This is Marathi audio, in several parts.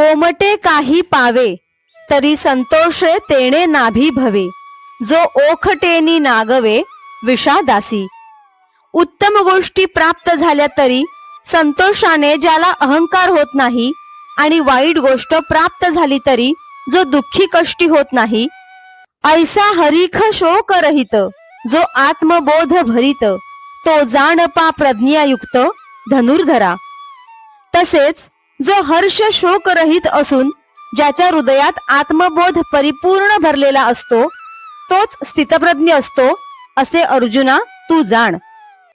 गोमटे काही पावे तरी संतोषे तेणे नाभी भवे. जो ओखटेनी नागवे विषादासी. उत्तम गोष्टी प्राप्त झाल्या तरी संतोषाने ज्याला अहंकार होत नाही आणि वाईट गोष्ट प्राप्त झाली तरी जो दुःखी कष्टी होत नाही ऐसा हरिख शोक रहित जो आत्मबोध भरित तो जाणपा प्रज्ञायुक्त धनुर्धरा. तसेच जो हर्ष शोक रहित असून ज्याच्या हृदयात आत्मबोध परिपूर्ण भरलेला असतो तोच स्थितप्रज्ञ असतो असे अर्जुना तू जाण.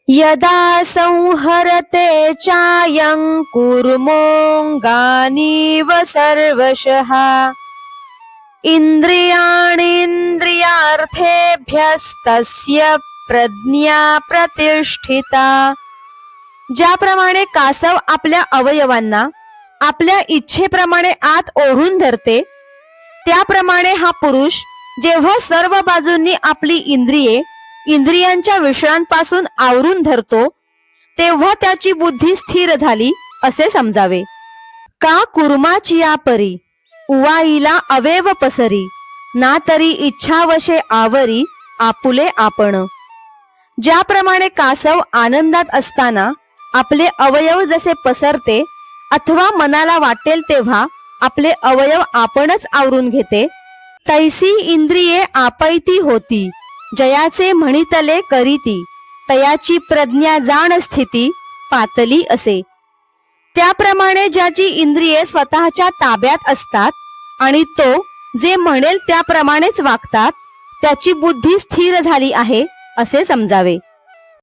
यदा संहरते चायं कुर्मोंगानीव सर्वशः। इन्द्रियाणीन्द्रियार्थेभ्यस्तस्य प्रज्ञा प्रतिष्ठिता। ज्याप्रमाणे कासव आपल्या अवयवांना आपल्या इच्छेप्रमाणे आत ओढून धरते. त्याप्रमाणे हा पुरुष जेव्हा सर्व बाजूंनी आपली इंद्रिये इंद्रियांच्या विषयांपासून आवरून धरतो तेव्हा त्याची बुद्धी स्थिर झाली असे समजावे. का कुर्माचिया परी उवाईला अवेव पसरी ना तरी इच्छावशे आवरी आपुले आपण. ज्याप्रमाणे कासव आनंदात असताना आपले अवयव जसे पसरते अथवा मनाला वाटेल तेव्हा आपले अवयव आपणच आवरून घेते. तैसी इंद्रिये आपैती होती जयाचे म्हणितले करीती तयाची प्रज्ञा जाण स्थिती पातली असे. त्याप्रमाणे ज्याची इंद्रिये स्वतःच्या ताब्यात असतात आणि तो जे म्हणेल त्याप्रमाणेच वागतात त्याची बुद्धी स्थिर झाली आहे असे समजावे.